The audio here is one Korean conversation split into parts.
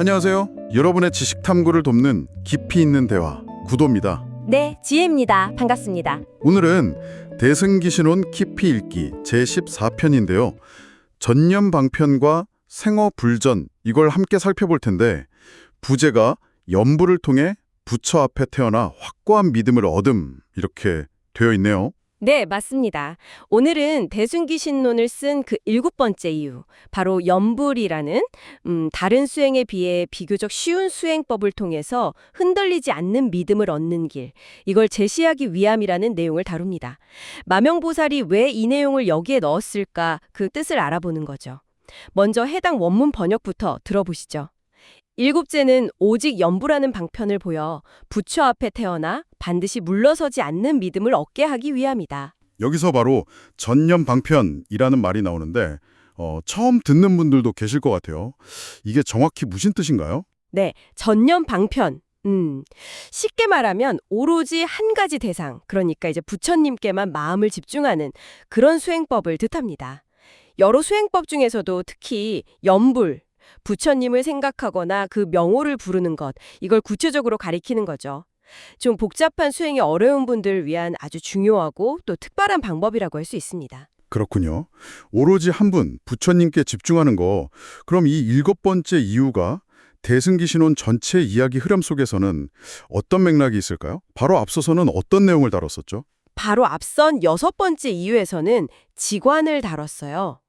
안녕하세요. 여러분의 지식 탐구를 돕는 깊이 있는 대화 구도입니다. 네, 지혜입니다. 반갑습니다. 오늘은 대승기신론 깊이 읽기 제14편인데요. 전념 방편과 생어 불전 이걸 함께 살펴볼 텐데 부제가 연부를 통해 부처 앞에 태어나 확고한 믿음을 얻음 이렇게 되어 있네요. 네, 맞습니다. 오늘은 대순기신론을 쓴 그 일곱 번째 이유, 바로 연불이라는 음, 다른 수행에 비해 비교적 쉬운 수행법을 통해서 흔들리지 않는 믿음을 얻는 길, 이걸 제시하기 위함이라는 내용을 다룹니다. 마명보살이 왜 이 내용을 여기에 넣었을까 그 뜻을 알아보는 거죠. 먼저 해당 원문 번역부터 들어보시죠. 일곱째는 오직 연부라는 방편을 보여 부처 앞에 태어나 반드시 물러서지 않는 믿음을 얻게 하기 위함이다. 여기서 바로 전념 방편이라는 말이 나오는데 어, 처음 듣는 분들도 계실 것 같아요. 이게 정확히 무슨 뜻인가요? 네, 전념 방편. 음, 쉽게 말하면 오로지 한 가지 대상, 그러니까 이제 부처님께만 마음을 집중하는 그런 수행법을 뜻합니다. 여러 수행법 중에서도 특히 연불, 부처님을 생각하거나 그 명호를 부르는 것, 이걸 구체적으로 가리키는 거죠. 좀 복잡한 수행이 어려운 분들을 위한 아주 중요하고 또 특별한 방법이라고 할 수 있습니다. 그렇군요. 오로지 한 분, 부처님께 집중하는 거. 그럼 이 일곱 번째 이유가 대승기신론 전체 이야기 흐름 속에서는 어떤 맥락이 있을까요? 바로 앞서서는 어떤 내용을 다뤘었죠? 바로 앞선 여섯 번째 이유에서는 지관을 다뤘어요.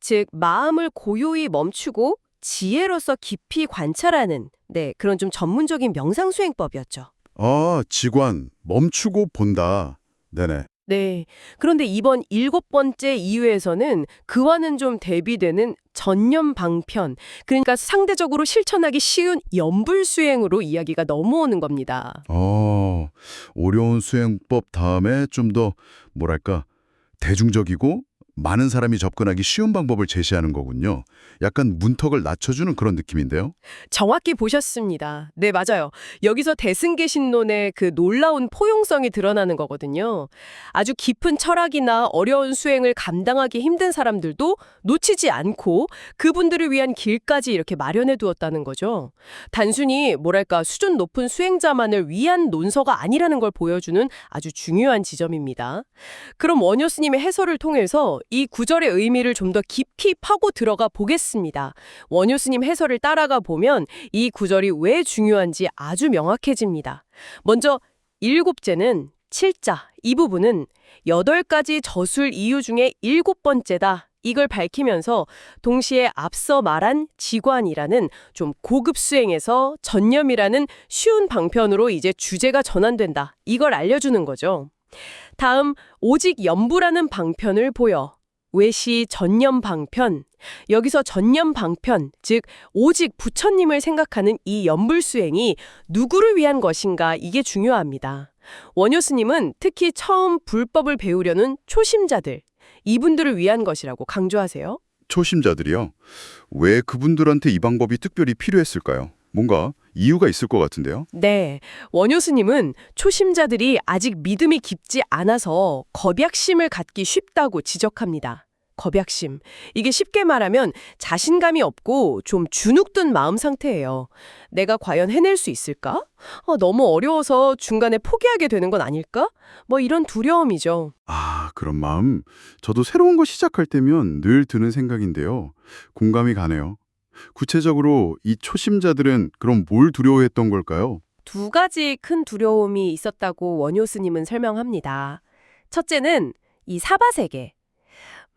즉, 마음을 고요히 멈추고 지혜로서 깊이 관찰하는, 네, 그런 좀 전문적인 명상 수행법이었죠. 아, 지관, 멈추고 본다. 네네. 네. 그런데 이번 일곱 번째 이유에서는 그와는 좀 대비되는 전념 방편, 그러니까 상대적으로 실천하기 쉬운 연불 수행으로 이야기가 넘어오는 겁니다. 어, 어려운 수행법 다음에 좀 더 뭐랄까 대중적이고 많은 사람이 접근하기 쉬운 방법을 제시하는 거군요. 약간 문턱을 낮춰주는 그런 느낌인데요. 정확히 보셨습니다. 네, 맞아요. 여기서 대승계 신론의 그 놀라운 포용성이 드러나는 거거든요. 아주 깊은 철학이나 어려운 수행을 감당하기 힘든 사람들도 놓치지 않고 그분들을 위한 길까지 이렇게 마련해 두었다는 거죠. 단순히 뭐랄까 수준 높은 수행자만을 위한 논서가 아니라는 걸 보여주는 아주 중요한 지점입니다. 그럼 원효 스님의 해설을 통해서 이 구절의 의미를 좀 더 깊이 파고 들어가 보겠습니다. 원효 스님 해설을 따라가 보면 이 구절이 왜 중요한지 아주 명확해집니다. 먼저 일곱째는 칠자 이 부분은 여덟 가지 저술 이유 중에 일곱 번째다. 이걸 밝히면서 동시에 앞서 말한 지관이라는 좀 고급 수행에서 전념이라는 쉬운 방편으로 이제 주제가 전환된다. 이걸 알려주는 거죠. 다음 오직 연부라는 방편을 보여 외시 전념 방편 여기서 전념 방편 즉 오직 부처님을 생각하는 이 연불 수행이 누구를 위한 것인가 이게 중요합니다. 원효 스님은 특히 처음 불법을 배우려는 초심자들 이분들을 위한 것이라고 강조하세요. 초심자들이요. 왜 그분들한테 이 방법이 특별히 필요했을까요? 뭔가 이유가 있을 것 같은데요. 네, 원효 스님은 초심자들이 아직 믿음이 깊지 않아서 겁약심을 갖기 쉽다고 지적합니다. 겁약심. 이게 쉽게 말하면 자신감이 없고 좀 주눅든 마음 상태예요. 내가 과연 해낼 수 있을까? 어, 너무 어려워서 중간에 포기하게 되는 건 아닐까? 뭐 이런 두려움이죠. 아, 그런 마음. 저도 새로운 거 시작할 때면 늘 드는 생각인데요. 공감이 가네요. 구체적으로 이 초심자들은 그럼 뭘 두려워했던 걸까요? 두 가지 큰 두려움이 있었다고 원효 스님은 설명합니다. 첫째는 이 사바 세계.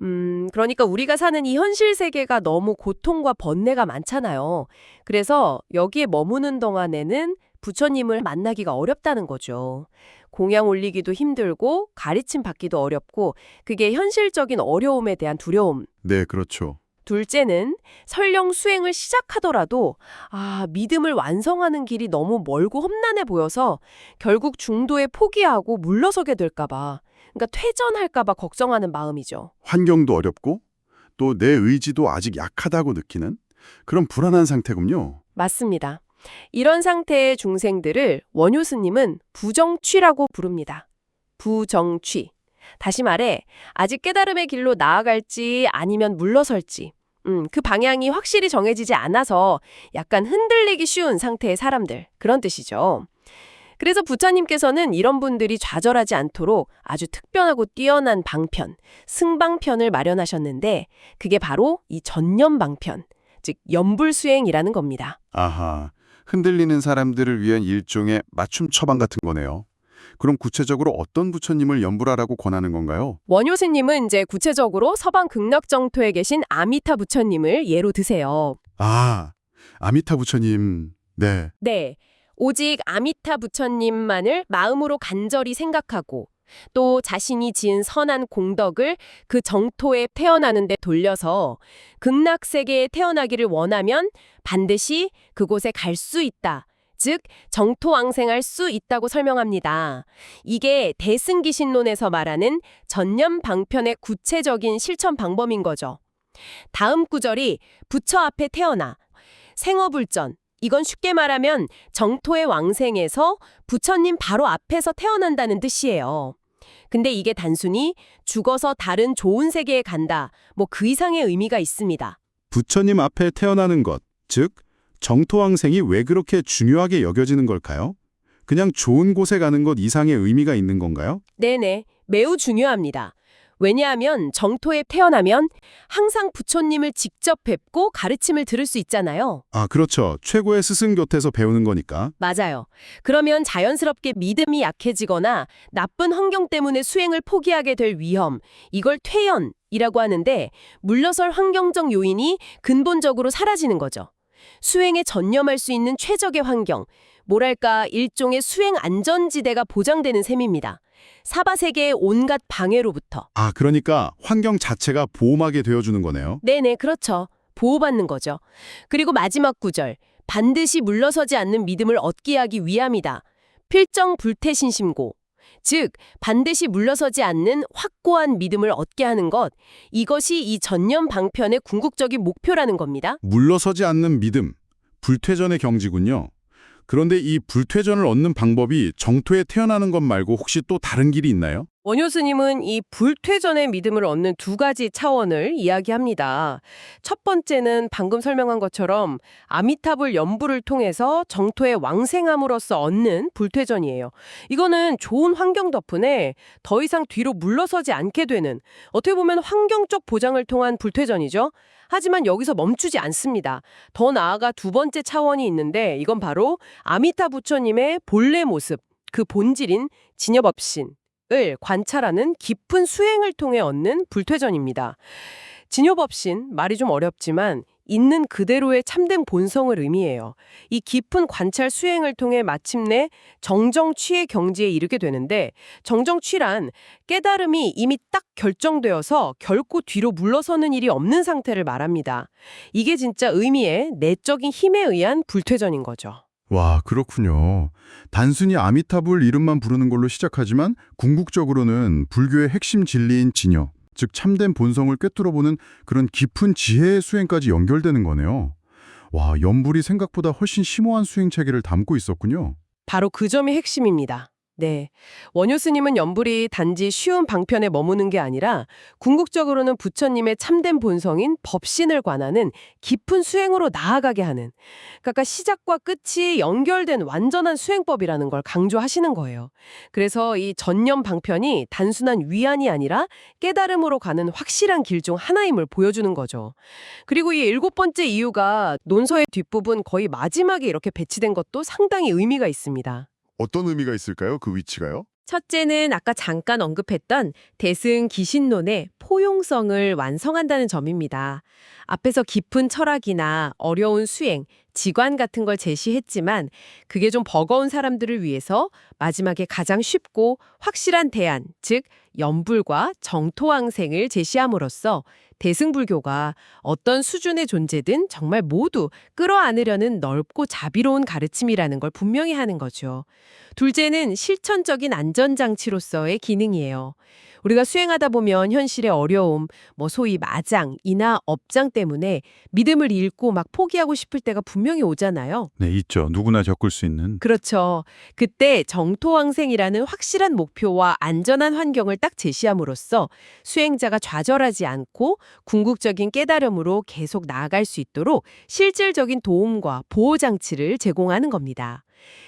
음, 그러니까 우리가 사는 이 현실 세계가 너무 고통과 번뇌가 많잖아요. 그래서 여기에 머무는 동안에는 부처님을 만나기가 어렵다는 거죠. 공양 올리기도 힘들고 가르침 받기도 어렵고 그게 현실적인 어려움에 대한 두려움. 네, 그렇죠. 둘째는 설령 수행을 시작하더라도 아, 믿음을 완성하는 길이 너무 멀고 험난해 보여서 결국 중도에 포기하고 물러서게 될까 봐. 그러니까 퇴전할까 봐 걱정하는 마음이죠. 환경도 어렵고 또 내 의지도 아직 약하다고 느끼는 그런 불안한 상태군요. 맞습니다. 이런 상태의 중생들을 원효 스님은 부정취라고 부릅니다. 부정취. 다시 말해 아직 깨달음의 길로 나아갈지 아니면 물러설지 음, 그 방향이 확실히 정해지지 않아서 약간 흔들리기 쉬운 상태의 사람들. 그런 뜻이죠. 그래서 부처님께서는 이런 분들이 좌절하지 않도록 아주 특별하고 뛰어난 방편, 승방편을 마련하셨는데 그게 바로 이 전념방편, 즉 연불수행이라는 겁니다. 아하, 흔들리는 사람들을 위한 일종의 맞춤 처방 같은 거네요. 그럼 구체적으로 어떤 부처님을 연불하라고 권하는 건가요? 원효스님은 이제 구체적으로 서방 극락정토에 계신 아미타 부처님을 예로 드세요. 아, 아미타 부처님. 네. 네. 오직 아미타 부처님만을 마음으로 간절히 생각하고 또 자신이 지은 선한 공덕을 그 정토에 태어나는 데 돌려서 극락세계에 태어나기를 원하면 반드시 그곳에 갈 수 있다. 즉 정토왕생할 수 있다고 설명합니다. 이게 대승기신론에서 말하는 전념 방편의 구체적인 실천 방법인 거죠. 다음 구절이 부처 앞에 태어나 생어불전 이건 쉽게 말하면 정토의 왕생에서 부처님 바로 앞에서 태어난다는 뜻이에요. 근데 이게 단순히 죽어서 다른 좋은 세계에 간다. 뭐 그 이상의 의미가 있습니다. 부처님 앞에 태어나는 것, 즉 정토왕생이 왜 그렇게 중요하게 여겨지는 걸까요? 그냥 좋은 곳에 가는 것 이상의 의미가 있는 건가요? 네네. 매우 중요합니다. 왜냐하면 정토에 태어나면 항상 부처님을 직접 뵙고 가르침을 들을 수 있잖아요. 아, 그렇죠. 최고의 스승 곁에서 배우는 거니까. 맞아요. 그러면 자연스럽게 믿음이 약해지거나 나쁜 환경 때문에 수행을 포기하게 될 위험, 이걸 퇴연이라고 하는데 물러설 환경적 요인이 근본적으로 사라지는 거죠. 수행에 전념할 수 있는 최적의 환경, 뭐랄까 일종의 수행 안전지대가 보장되는 셈입니다. 사바 세계의 온갖 방해로부터. 아, 그러니까 환경 자체가 보호막이 되어주는 거네요. 네네, 그렇죠. 보호받는 거죠. 그리고 마지막 구절. 반드시 물러서지 않는 믿음을 얻게 하기 위함이다. 필정 불태신 심고. 즉, 반드시 물러서지 않는 확고한 믿음을 얻게 하는 것. 이것이 이 전념 방편의 궁극적인 목표라는 겁니다. 물러서지 않는 믿음, 불퇴전의 경지군요. 그런데 이 불퇴전을 얻는 방법이 정토에 태어나는 것 말고 혹시 또 다른 길이 있나요? 원효 스님은 이 불퇴전의 믿음을 얻는 두 가지 차원을 이야기합니다. 첫 번째는 방금 설명한 것처럼 아미타불 연부를 통해서 정토의 왕생함으로써 얻는 불퇴전이에요. 이거는 좋은 환경 덕분에 더 이상 뒤로 물러서지 않게 되는 어떻게 보면 환경적 보장을 통한 불퇴전이죠. 하지만 여기서 멈추지 않습니다. 더 나아가 두 번째 차원이 있는데 이건 바로 아미타 부처님의 본래 모습, 그 본질인 진여법신. 을 관찰하는 깊은 수행을 통해 얻는 불퇴전입니다. 진요법신 말이 좀 어렵지만 있는 그대로의 참된 본성을 의미해요. 이 깊은 관찰 수행을 통해 마침내 정정취의 경지에 이르게 되는데 정정취란 깨달음이 이미 딱 결정되어서 결코 뒤로 물러서는 일이 없는 상태를 말합니다. 이게 진짜 의미의 내적인 힘에 의한 불퇴전인 거죠. 와, 그렇군요. 단순히 아미타불 이름만 부르는 걸로 시작하지만 궁극적으로는 불교의 핵심 진리인 진여, 즉 참된 본성을 꿰뚫어 보는 그런 깊은 지혜의 수행까지 연결되는 거네요. 와, 연불이 생각보다 훨씬 심오한 수행 체계를 담고 있었군요. 바로 그 점이 핵심입니다. 네. 원효 스님은 연불이 단지 쉬운 방편에 머무는 게 아니라 궁극적으로는 부처님의 참된 본성인 법신을 관하는 깊은 수행으로 나아가게 하는 그러니까 시작과 끝이 연결된 완전한 수행법이라는 걸 강조하시는 거예요. 그래서 이 전념 방편이 단순한 위안이 아니라 깨달음으로 가는 확실한 길 중 하나임을 보여주는 거죠. 그리고 이 일곱 번째 이유가 논서의 뒷부분 거의 마지막에 이렇게 배치된 것도 상당히 의미가 있습니다. 어떤 의미가 있을까요? 그 위치가요? 첫째는 아까 잠깐 언급했던 대승 기신론의 포용성을 완성한다는 점입니다. 앞에서 깊은 철학이나 어려운 수행, 지관 같은 걸 제시했지만 그게 좀 버거운 사람들을 위해서 마지막에 가장 쉽고 확실한 대안, 즉 연불과 정토왕생을 제시함으로써 대승불교가 어떤 수준의 존재든 정말 모두 끌어안으려는 넓고 자비로운 가르침이라는 걸 분명히 하는 거죠. 둘째는 실천적인 안전장치로서의 기능이에요. 우리가 수행하다 보면 현실의 어려움, 뭐 소위 마장 이나 업장 때문에 믿음을 잃고 막 포기하고 싶을 때가 분명히 오잖아요. 네, 있죠. 누구나 겪을 수 있는. 그렇죠. 그때 정토왕생이라는 확실한 목표와 안전한 환경을 딱 제시함으로써 수행자가 좌절하지 않고 궁극적인 깨달음으로 계속 나아갈 수 있도록 실질적인 도움과 보호 장치를 제공하는 겁니다.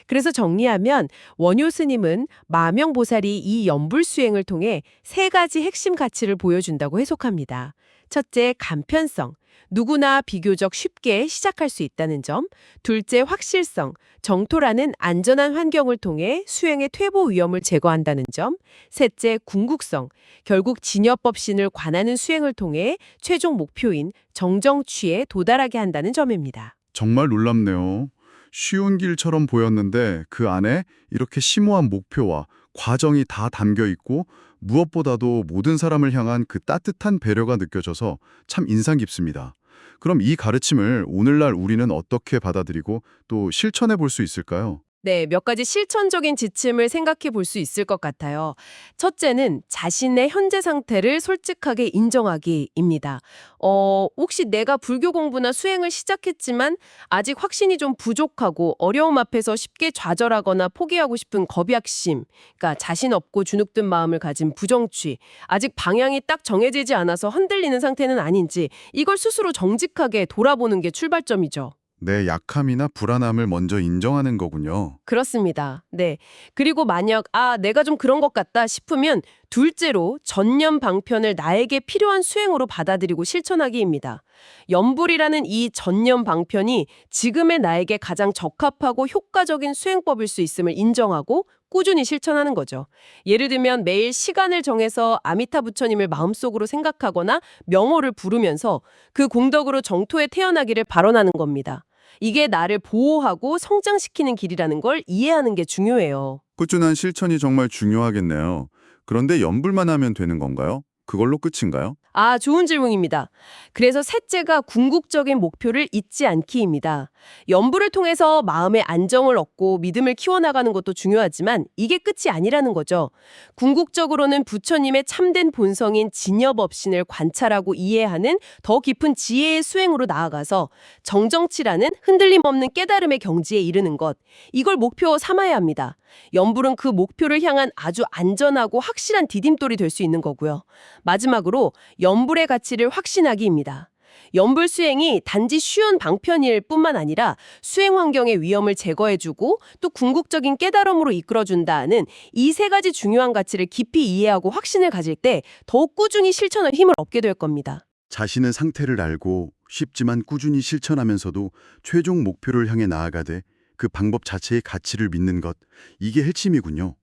그래서 정리하면 원효 스님은 마명보살이 이 연불 수행을 통해 세 가지 핵심 가치를 보여준다고 해석합니다. 첫째, 간편성. 누구나 비교적 쉽게 시작할 수 있다는 점. 둘째, 확실성. 정토라는 안전한 환경을 통해 수행의 퇴보 위험을 제거한다는 점. 셋째, 궁극성. 결국 진여법신을 관하는 수행을 통해 최종 목표인 정정취에 도달하게 한다는 점입니다. 정말 놀랍네요. 쉬운 길처럼 보였는데 그 안에 이렇게 심오한 목표와 과정이 다 담겨 있고 무엇보다도 모든 사람을 향한 그 따뜻한 배려가 느껴져서 참 인상 깊습니다. 그럼 이 가르침을 오늘날 우리는 어떻게 받아들이고 또 실천해 볼 수 있을까요? 네, 몇 가지 실천적인 지침을 생각해 볼 수 있을 것 같아요. 첫째는 자신의 현재 상태를 솔직하게 인정하기입니다. 어, 혹시 내가 불교 공부나 수행을 시작했지만 아직 확신이 좀 부족하고 어려움 앞에서 쉽게 좌절하거나 포기하고 싶은 겁약심, 그러니까 자신 없고 주눅든 마음을 가진 부정취, 아직 방향이 딱 정해지지 않아서 흔들리는 상태는 아닌지 이걸 스스로 정직하게 돌아보는 게 출발점이죠. 내 약함이나 불안함을 먼저 인정하는 거군요. 그렇습니다. 네. 그리고 만약 아, 내가 좀 그런 것 같다 싶으면 둘째로 전념 방편을 나에게 필요한 수행으로 받아들이고 실천하기입니다. 연불이라는 이 전념 방편이 지금의 나에게 가장 적합하고 효과적인 수행법일 수 있음을 인정하고 꾸준히 실천하는 거죠. 예를 들면 매일 시간을 정해서 아미타 부처님을 마음속으로 생각하거나 명호를 부르면서 그 공덕으로 정토에 태어나기를 발언하는 겁니다. 이게 나를 보호하고 성장시키는 길이라는 걸 이해하는 게 중요해요. 꾸준한 실천이 정말 중요하겠네요. 그런데 연불만 하면 되는 건가요? 그걸로 끝인가요? 아, 좋은 질문입니다. 그래서 셋째가 궁극적인 목표를 잊지 않기입니다. 연부를 통해서 마음의 안정을 얻고 믿음을 키워나가는 것도 중요하지만 이게 끝이 아니라는 거죠. 궁극적으로는 부처님의 참된 본성인 진여법신을 관찰하고 이해하는 더 깊은 지혜의 수행으로 나아가서 정정치라는 흔들림 없는 깨달음의 경지에 이르는 것. 이걸 목표 삼아야 합니다. 연불은 그 목표를 향한 아주 안전하고 확실한 디딤돌이 될 수 있는 거고요. 마지막으로 연불의 가치를 확신하기입니다. 연불 수행이 단지 쉬운 방편일 뿐만 아니라 수행 환경의 위험을 제거해주고 또 궁극적인 깨달음으로 이끌어준다는 이 세 가지 중요한 가치를 깊이 이해하고 확신을 가질 때 더욱 꾸준히 실천할 힘을 얻게 될 겁니다. 자신의 상태를 알고 쉽지만 꾸준히 실천하면서도 최종 목표를 향해 나아가되 그 방법 자체의 가치를 믿는 것, 이게 핵심이군요.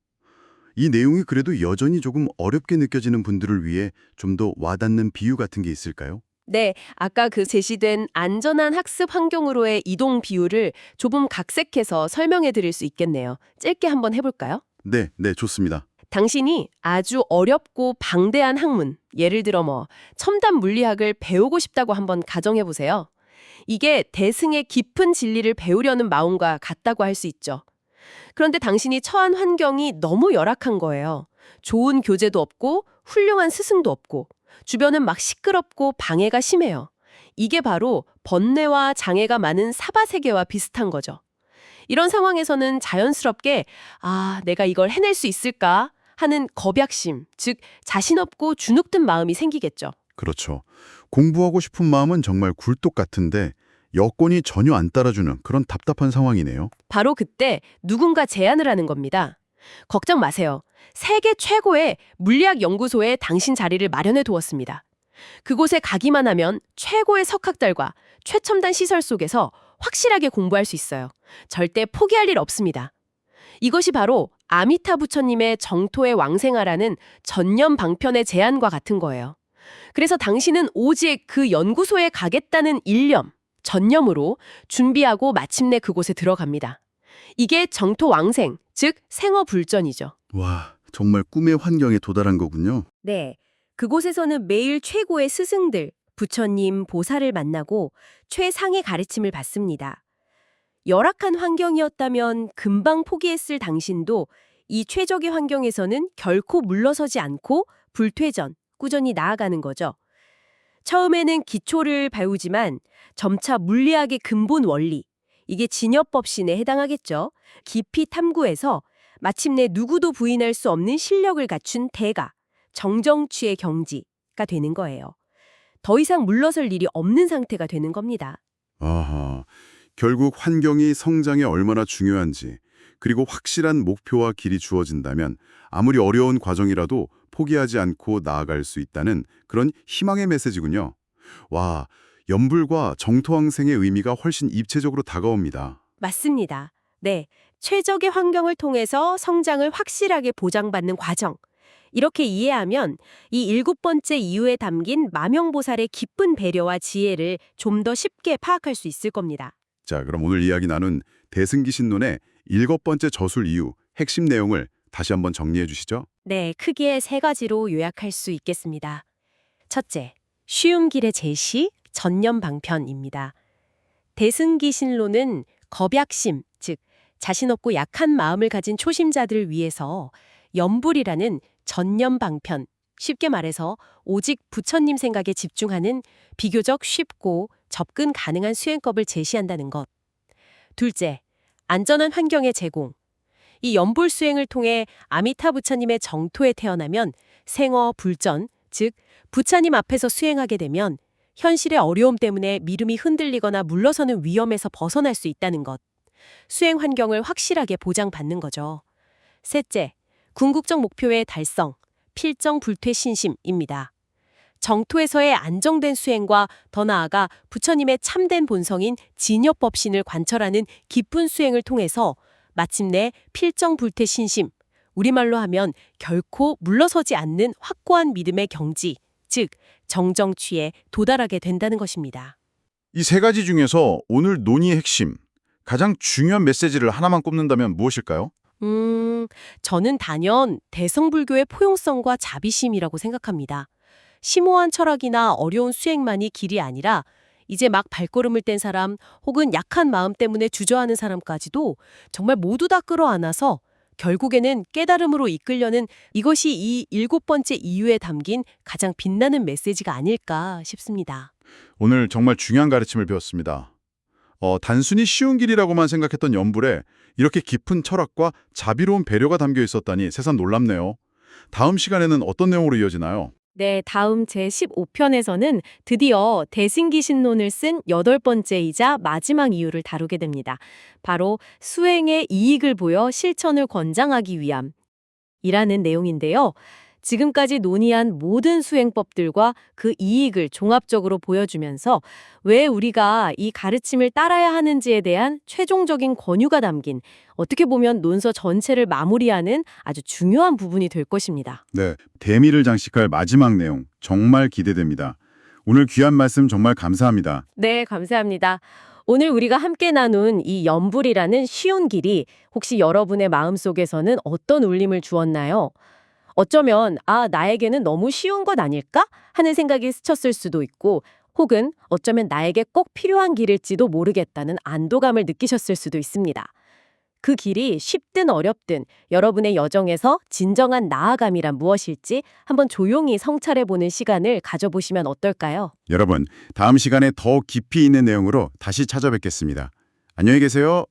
이 내용이 그래도 여전히 조금 어렵게 느껴지는 분들을 위해 좀 더 와닿는 비유 같은 게 있을까요? 네, 아까 그 제시된 안전한 학습 환경으로의 이동 비율을 조금 각색해서 설명해 드릴 수 있겠네요. 짧게 한번 해볼까요? 네, 네, 좋습니다. 당신이 아주 어렵고 방대한 학문, 예를 들어 뭐 첨단 물리학을 배우고 싶다고 한번 가정해 보세요. 이게 대승의 깊은 진리를 배우려는 마음과 같다고 할 수 있죠. 그런데 당신이 처한 환경이 너무 열악한 거예요. 좋은 교재도 없고 훌륭한 스승도 없고 주변은 막 시끄럽고 방해가 심해요. 이게 바로 번뇌와 장애가 많은 사바 세계와 비슷한 거죠. 이런 상황에서는 자연스럽게 아, 내가 이걸 해낼 수 있을까 하는 겁약심, 즉 자신 없고 주눅든 마음이 생기겠죠. 그렇죠. 공부하고 싶은 마음은 정말 굴뚝 같은데 여건이 전혀 안 따라주는 그런 답답한 상황이네요. 바로 그때 누군가 제안을 하는 겁니다. 걱정 마세요. 세계 최고의 물리학 연구소에 당신 자리를 마련해 두었습니다. 그곳에 가기만 하면 최고의 석학들과 최첨단 시설 속에서 확실하게 공부할 수 있어요. 절대 포기할 일 없습니다. 이것이 바로 아미타 부처님의 정토에 왕생하라는 전념 방편의 제안과 같은 거예요. 그래서 당신은 오직 그 연구소에 가겠다는 일념, 전념으로 준비하고 마침내 그곳에 들어갑니다. 이게 정토 왕생, 즉 생어불전이죠. 와, 정말 꿈의 환경에 도달한 거군요. 네. 그곳에서는 매일 최고의 스승들, 부처님, 보살을 만나고 최상의 가르침을 받습니다. 열악한 환경이었다면 금방 포기했을 당신도 이 최적의 환경에서는 결코 물러서지 않고 불퇴전, 꾸준히 나아가는 거죠. 처음에는 기초를 배우지만 점차 물리학의 근본 원리, 이게 진여법신에 해당하겠죠. 깊이 탐구해서 마침내 누구도 부인할 수 없는 실력을 갖춘 대가, 정정취의 경지가 되는 거예요. 더 이상 물러설 일이 없는 상태가 되는 겁니다. 아하, 결국 환경이 성장에 얼마나 중요한지 그리고 확실한 목표와 길이 주어진다면 아무리 어려운 과정이라도 포기하지 않고 나아갈 수 있다는 그런 희망의 메시지군요. 와, 연불과 정토항생의 의미가 훨씬 입체적으로 다가옵니다. 맞습니다. 네. 최적의 환경을 통해서 성장을 확실하게 보장받는 과정. 이렇게 이해하면 이 일곱 번째 이유에 담긴 마명보살의 깊은 배려와 지혜를 좀 더 쉽게 파악할 수 있을 겁니다. 자, 그럼 오늘 이야기 나눈 대승기신론의 일곱 번째 저술 이유 핵심 내용을 다시 한번 정리해 주시죠. 네, 크게 세 가지로 요약할 수 있겠습니다. 첫째, 쉬운 길의 제시, 전념 방편입니다. 대승기신론은 겁약심, 즉 자신 없고 약한 마음을 가진 초심자들을 위해서 염불이라는 전념 방편, 쉽게 말해서 오직 부처님 생각에 집중하는 비교적 쉽고 접근 가능한 수행법을 제시한다는 것. 둘째, 안전한 환경의 제공. 이 연불 수행을 통해 아미타 부처님의 정토에 태어나면 생어 불전, 즉 부처님 앞에서 수행하게 되면 현실의 어려움 때문에 믿음이 흔들리거나 물러서는 위험에서 벗어날 수 있다는 것. 수행 환경을 확실하게 보장받는 거죠. 셋째, 궁극적 목표의 달성, 필정 불퇴 신심입니다. 정토에서의 안정된 수행과 더 나아가 부처님의 참된 본성인 진여법신을 관철하는 깊은 수행을 통해서 마침내 필정 불퇴 신심, 우리말로 하면 결코 물러서지 않는 확고한 믿음의 경지, 즉 정정취에 도달하게 된다는 것입니다. 이 세 가지 중에서 오늘 논의의 핵심, 가장 중요한 메시지를 하나만 꼽는다면 무엇일까요? 음, 저는 단연 대성불교의 포용성과 자비심이라고 생각합니다. 심오한 철학이나 어려운 수행만이 길이 아니라 이제 막 발걸음을 뗀 사람 혹은 약한 마음 때문에 주저하는 사람까지도 정말 모두 다 끌어안아서 결국에는 깨달음으로 이끌려는 이것이 이 일곱 번째 이유에 담긴 가장 빛나는 메시지가 아닐까 싶습니다. 오늘 정말 중요한 가르침을 배웠습니다. 어, 단순히 쉬운 길이라고만 생각했던 연불에 이렇게 깊은 철학과 자비로운 배려가 담겨 있었다니 새삼 놀랍네요. 다음 시간에는 어떤 내용으로 이어지나요? 네, 다음 제15편에서는 드디어 대승기신론을 쓴 여덟 번째이자 마지막 이유를 다루게 됩니다. 바로 수행의 이익을 보여 실천을 권장하기 위함. 이라는 내용인데요. 지금까지 논의한 모든 수행법들과 그 이익을 종합적으로 보여주면서 왜 우리가 이 가르침을 따라야 하는지에 대한 최종적인 권유가 담긴 어떻게 보면 논서 전체를 마무리하는 아주 중요한 부분이 될 것입니다. 네, 대미를 장식할 마지막 내용 정말 기대됩니다. 오늘 귀한 말씀 정말 감사합니다. 네, 감사합니다. 오늘 우리가 함께 나눈 이 연불이라는 쉬운 길이 혹시 여러분의 마음속에서는 어떤 울림을 주었나요? 어쩌면 아, 나에게는 너무 쉬운 것 아닐까? 하는 생각이 스쳤을 수도 있고 혹은 어쩌면 나에게 꼭 필요한 길일지도 모르겠다는 안도감을 느끼셨을 수도 있습니다. 그 길이 쉽든 어렵든 여러분의 여정에서 진정한 나아감이란 무엇일지 한번 조용히 성찰해보는 시간을 가져보시면 어떨까요? 여러분, 다음 시간에 더 깊이 있는 내용으로 다시 찾아뵙겠습니다. 안녕히 계세요.